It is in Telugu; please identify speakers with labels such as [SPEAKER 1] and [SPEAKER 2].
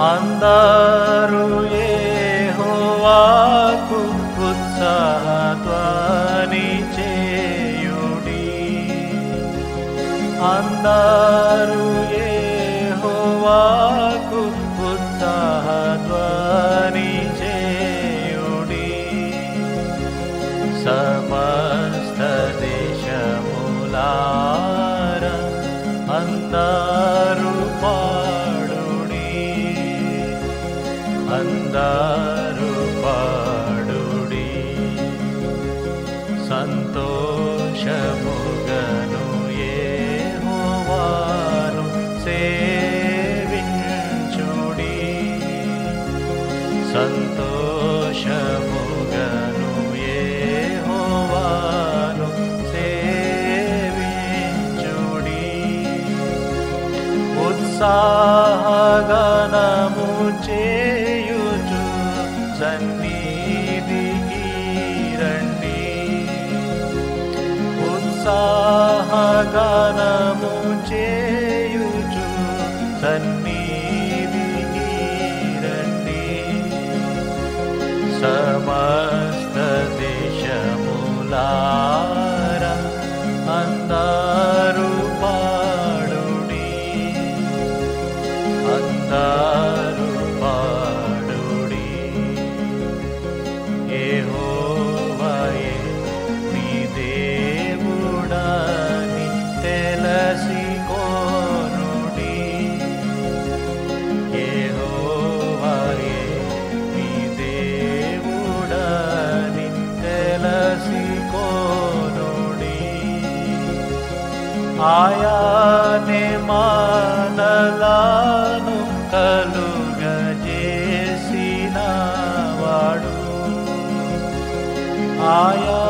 [SPEAKER 1] అందరు యెహోవాకు ఉత్సాహధ్వని చేయుడి. అందరు యెహోవాకు ఉత్సాహధ్వని చేయుడి. సమస్త దేశములార అందరు అందారు పాడుడి. సంతోషముగను యెహోవాను సేవించుడి. సంతోషముగను యెహోవాను సేవించుడి. ఉత్సాహగనము సన్నిధికి రండి ఉత్సాహగనము ఆయానే మానలాను కలుగజేసిన వాడు. ఆయా